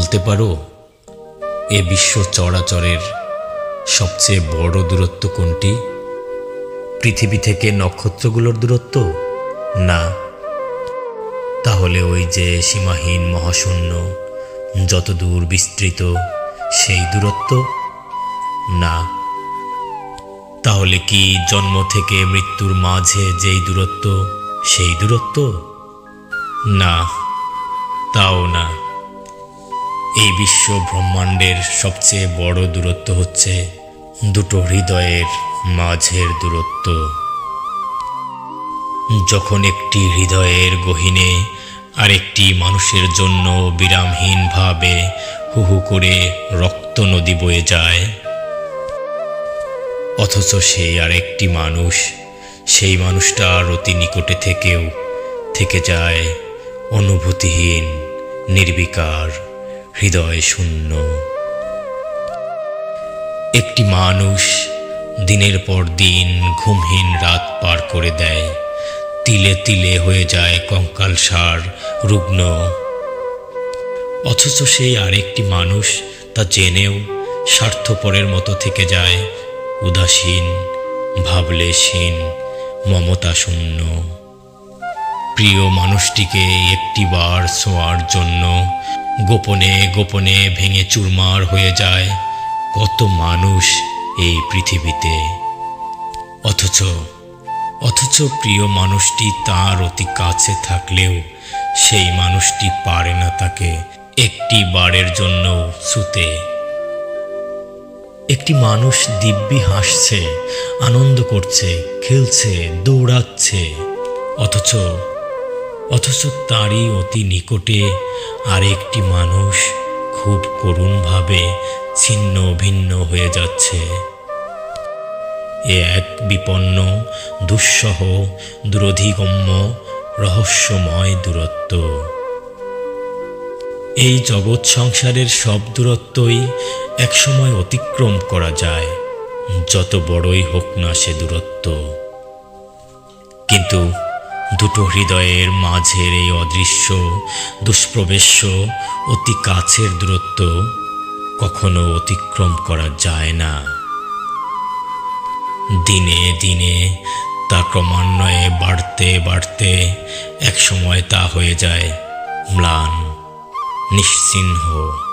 বলতে পারো, এ বিশ্ব চরাচরের সবচেয়ে বড় দূরত্ব কোনটি? পৃথিবী থেকে নক্ষত্রগুলোর দূরত্ব? না। তাহলে ওই যে সীমাহীন মহাশূন্য, যত দূর বিস্তৃত, সেই দূরত্ব? না। তাহলে কি জন্ম থেকে মৃত্যুর মাঝে যেই দূরত্ব, সেই দূরত্ব? না। তাও না। এই বিশ্ব ব্রহ্মাণ্ডের সবচেয়ে বড় দূরত্ব হচ্ছে দুটো হৃদয়ের মাঝের দূরত্ব। যখন একটি হৃদয়ের গহীনে আরেকটি মানুষের জন্য বিরামহীনভাবে হু হু করে রক্ত নদী বয়ে যায়, অথচ সেই আরেকটি মানুষ, সেই মানুষটার অতি নিকটে থেকেও থেকে যায়, অনুভূতিহীন, নির্বিকার। হৃদয় শূন্য। একটি মানুষ দিনের পর দিন ঘুমহীন রাত পার করে দেয়। তিলে তিলে হয়ে যায় কঙ্কাল সার, রুগ্ন। অথচ সেই আরেকটি মানুষ তা জেনেও স্বার্থপরের মতো থেকে যায়, উদাসীন, ভাবলেশীন, মমতা শূন্য। প্রিয় মানুষটিকে একটিবার ছোঁয়ার জন্য গোপনে গোপনে ভেঙে চুরমার হয়ে যায় কত মানুষ এই পৃথিবীতে। অথচ অথচ প্রিয় মানুষটি তার অতি কাছে থাকলেও সেই মানুষটি পারে না তাকে একটি বারের জন্য ছুতে একটি মানুষ দিব্যি হাসছে, আনন্দ করছে, খেলছে, দৌড়াচ্ছে, অথচ অথচ তারই অতি নিকটে আরেকটি মানুষ খুব করুণভাবে ছিন্ন ভিন্ন হয়ে যাচ্ছে। এ এক বিপন্ন, দুঃসহ, দুরধিগম্য, রহস্যময় দূরত্ব। এই জগৎ সংসারের সব দূরত্বই একসময় অতিক্রম করা যায়, যত বড়ই হোক না সে দূরত্ব। কিন্তু দুটো হৃদয়ের মাঝের এই অদৃশ্য, দুষ্প্রবেশ্য অতি কাছের দূরত্ব কখনো অতিক্রম করা যায় না। দিনে দিনে তা ক্রমান্বয়ে বাড়তে বাড়তে একসময় তা হয়ে যায় ম্লান, নিশ্চিহ্ন।